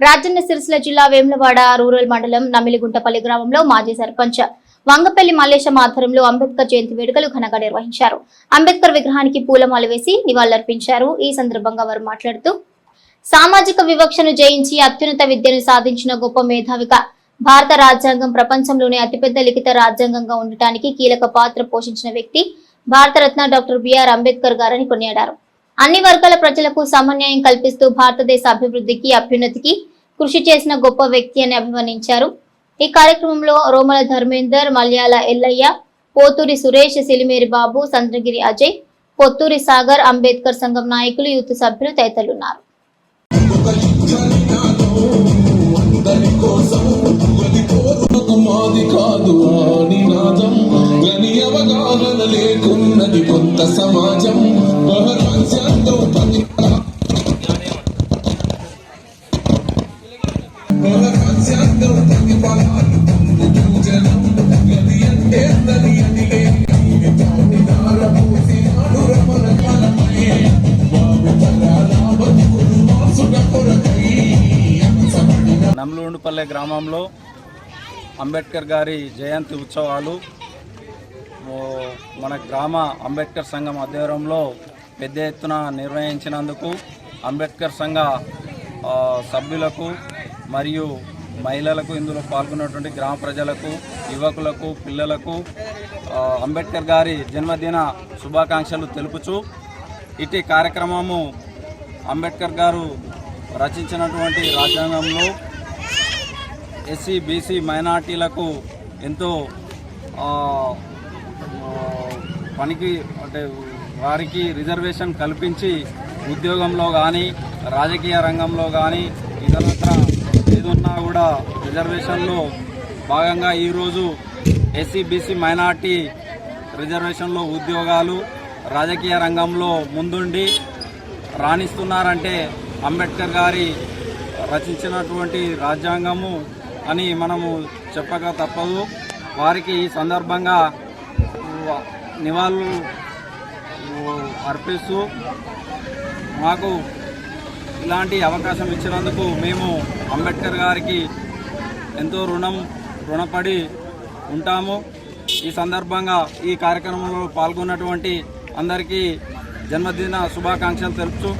రాజన్న సిరిసిల్ల జిల్లా వేములవాడ రూరల్ మండలం నమిలిగుంటపల్లి గ్రామంలో మాజీ సర్పంచ్ వంగపల్లి మల్లేశం ఆధ్వర్యంలో అంబేద్కర్ జయంతి వేడుకలు ఘనంగా నిర్వహించారు. అంబేద్కర్ విగ్రహానికి పూలమాల వేసి నివాళులర్పించారు. ఈ సందర్భంగా వారు మాట్లాడుతూ సామాజిక వివక్షను జయించి అత్యున్నత విద్యను సాధించిన గొప్ప మేధావిగా భారత రాజ్యాంగం ప్రపంచంలోనే అతిపెద్ద లిఖిత రాజ్యాంగంగా ఉండటానికి కీలక పాత్ర పోషించిన వ్యక్తి భారతరత్న డాక్టర్ బిఆర్ అంబేద్కర్ గారని కొనియాడారు. అన్ని వర్గాల ప్రజలకు సమన్యాయం కల్పిస్తూ భారతదేశ అభివృద్ధికి అభ్యున్నతికి కృషి చేసిన గొప్ప వ్యక్తి అని అభివర్ణించారు ఈ కార్యక్రమంలో రోమల ధర్మేందర్ మల్యాల ఎల్లయ్య పోతూరి సురేష్ సిలిమేరి బాబు చంద్రగిరి అజయ్ పొత్తూరి సాగర్ అంబేద్కర్ సంఘం నాయకులు యూత్ సభ్యులు తదితరులున్నారు. కాదు లేకున్నది కొంత సమాజం నమ్లూండుపల్లె గ్రామంలో అంబేద్కర్ గారి జయంతి ఉత్సవాలు. మన గ్రామ అంబేద్కర్ సంఘం ఆధ్వర్యంలో పెద్ద ఎత్తున నిర్వహించినందుకు అంబేద్కర్ సంఘ సభ్యులకు మరియు మహిళలకు ఇందులో పాల్గొన్నటువంటి గ్రామ ప్రజలకు యువకులకు పిల్లలకు అంబేద్కర్ గారి జన్మదిన శుభాకాంక్షలు తెలుపుచు ఇటీ కార్యక్రమము అంబేద్కర్ గారు రచించినటువంటి రాజ్యాంగంలో ఎస్సీ బీసీ మైనార్టీలకు ఎంతో పనికి అంటే వారికి రిజర్వేషన్ కల్పించి ఉద్యోగంలో కానీ రాజకీయ రంగంలో కానీ ఇతరత్ర ఏదున్నా కూడా రిజర్వేషన్లో భాగంగా ఈరోజు ఎస్సీ బీసీ మైనార్టీ రిజర్వేషన్లో ఉద్యోగాలు రాజకీయ రంగంలో ముందుండి రాణిస్తున్నారంటే అంబేద్కర్ గారి రచించినటువంటి రాజ్యాంగము అని మనము చెప్పక తప్పదు. వారికి ఈ సందర్భంగా నివాళులు అర్పిస్తూ మాకు ఇలాంటి అవకాశం ఇచ్చినందుకు మేము అంబేద్కర్ గారికి ఎంతో రుణం రుణపడి ఉంటాము. ఈ సందర్భంగా ఈ కార్యక్రమంలో పాల్గొన్నటువంటి అందరికీ జన్మదిన శుభాకాంక్షలు తెలుపుతూ